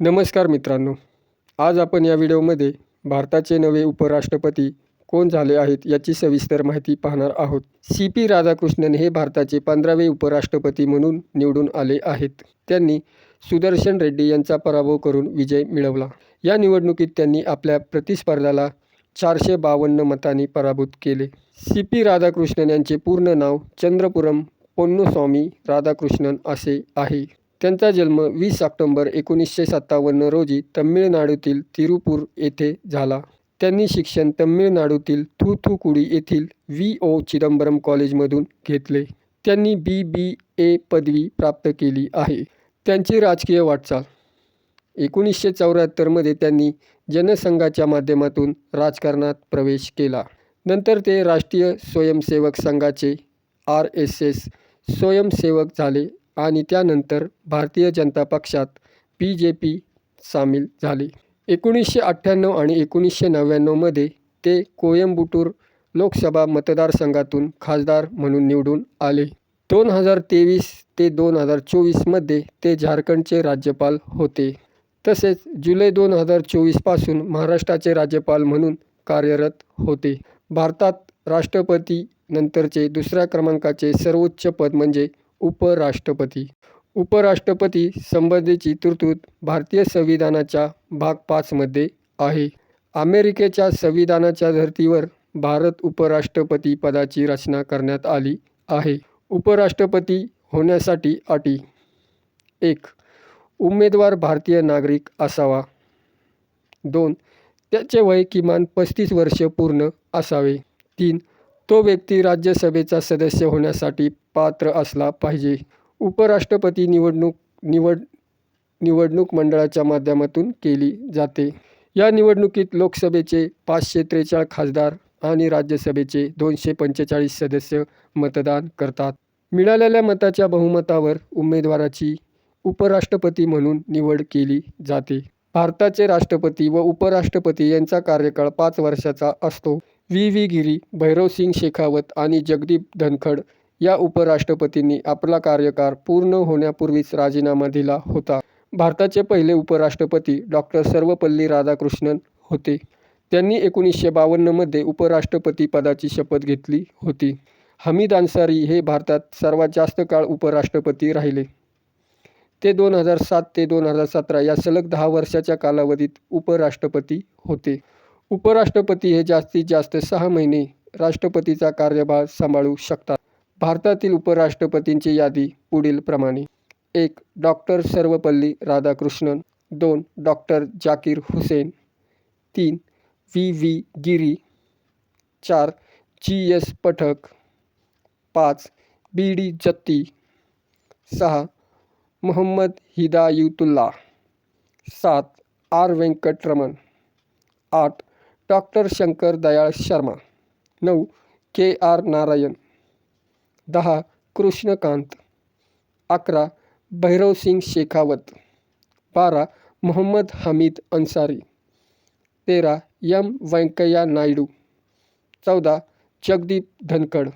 नमस्कार मित्रांनो. आज आपण या व्हिडिओमध्ये भारताचे नवे उपराष्ट्रपती कोण झाले आहेत याची सविस्तर माहिती पाहणार आहोत. सी पी राधाकृष्णन हे भारताचे पंधरावे उपराष्ट्रपती म्हणून निवडून आले आहेत. त्यांनी सुदर्शन रेड्डी यांचा पराभव करून विजय मिळवला. या निवडणुकीत त्यांनी आपल्या प्रतिस्पर्ध्याला चारशे बावन्न मतांनी पराभूत केले. सी पी राधाकृष्णन यांचे पूर्ण नाव चंद्रपुरम पोन्नुस्वामी राधाकृष्णन असे आहे. त्यांचा जन्म वीस ऑक्टोंबर एकोणीसशे सत्तावन्न रोजी तमिळनाडूतील तिरुपूर येथे झाला. त्यांनी शिक्षण तमिळनाडूतील थूथुकुडी येथील व्ही. ओ. चिदंबरम कॉलेजमधून घेतले. त्यांनी बी. बी. ए. पदवी प्राप्त केली आहे. त्यांची राजकीय वाटचाल. एकोणीसशे चौऱ्याहत्तरमध्ये त्यांनी जनसंघाच्या माध्यमातून राजकारणात प्रवेश केला. नंतर ते राष्ट्रीय स्वयंसेवक संघाचे आर. एस. एस. स्वयंसेवक झाले. आणि त्यानंतर भारतीय जनता पक्षात बी जे पी सामील झाले. एकोणीसशे अठ्ठ्याण्णव आणि एकोणीसशे नव्याण्णवमध्ये ते कोयंबटूर लोकसभा मतदारसंघातून खासदार म्हणून निवडून आले. दोन हजार तेवीस ते दोन हजार चोवीसमध्ये ते झारखंडचे राज्यपाल होते. तसेच जुलै दोन हजार चोवीसपासून महाराष्ट्राचे राज्यपाल म्हणून कार्यरत होते. भारतात राष्ट्रपती नंतरचे दुसऱ्या क्रमांकाचे सर्वोच्च पद म्हणजे उपराष्ट्रपती. उपराष्ट्रपती संबंधीची तरतूद भारतीय संविधानाच्या भाग पाचमध्ये आहे. अमेरिकेच्या संविधानाच्या धर्तीवर भारत उपराष्ट्रपती पदाची रचना करण्यात आली आहे. उपराष्ट्रपती होण्यासाठी अटी. एक. उमेदवार भारतीय नागरिक असावा. दोन. त्याचे वय किमान पस्तीस वर्ष पूर्ण असावे. तीन. तो व्यक्ती राज्यसभेचा सदस्य होण्यासाठी पात्र असला पाहिजे. उपराष्ट्रपती निवडणूक निवड निवडणूक मंडळाच्या माध्यमातून केली जाते. या निवडणुकीत लोकसभेचे पाचशे त्रेचाळीस खासदार आणि राज्यसभेचे दोनशे पंचेचाळीस सदस्य मतदान करतात. मिळालेल्या मताच्या बहुमतावर उमेदवाराची उपराष्ट्रपती म्हणून निवड केली जाते. भारताचे राष्ट्रपती व उपराष्ट्रपती यांचा कार्यकाळ पाच वर्षाचा असतो. व्ही. व्ही. गिरी भैरवसिंग शेखावत आणि जगदीप धनखड या उपराष्ट्रपतींनी आपला कार्यकाळ पूर्ण होण्यापूर्वीच राजीनामा दिला होता. भारताचे पहिले उपराष्ट्रपती डॉक्टर सर्वपल्ली राधाकृष्णन होते. त्यांनी एकोणीसशे बावन्नमध्ये उपराष्ट्रपती पदाची शपथ घेतली होती. हमीद अन्सारी हे भारतात सर्वात जास्त काळ उपराष्ट्रपती राहिले. ते दोन हजार सात ते दोन हजार सतरा या सलग दहा वर्षाच्या कालावधीत उपराष्ट्रपती होते. उपराष्ट्रपती हे जास्तीत जास्त सहा महिने राष्ट्रपतीचा कार्यभार सांभाळू शकतात. भारतातील उपराष्ट्रपतींची यादी पुढील प्रमाणे. एक डॉक्टर सर्वपल्ली राधाकृष्णन. दोन डॉक्टर जाकीर हुसेन. तीन व्ही. व्ही. गिरी. चार जी. एस. पठक. पाच बी. डी. जत्ती. सहा मोहम्मद हिदायुतुल्ला. सात आर. व्यंकटरमण आठ डॉक्टर शंकर दयाळ शर्मा. नऊ. के. आर. नारायण. दहा. कृष्णकांत. अकरा. भैरवसिंग शेखावत. बारा. मोहम्मद हमीद अन्सारी. तेरा. यम व्यंकय्या नायडू. चौदा. जगदीप धनखड.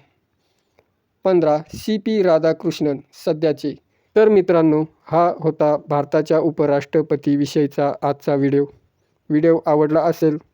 पंधरा. सी. पी. राधाकृष्णन सध्याचे. तर मित्रांनो हा होता भारताच्या उपराष्ट्रपतीविषयीचा आजचा व्हिडिओ. व्हिडिओ आवडला असेल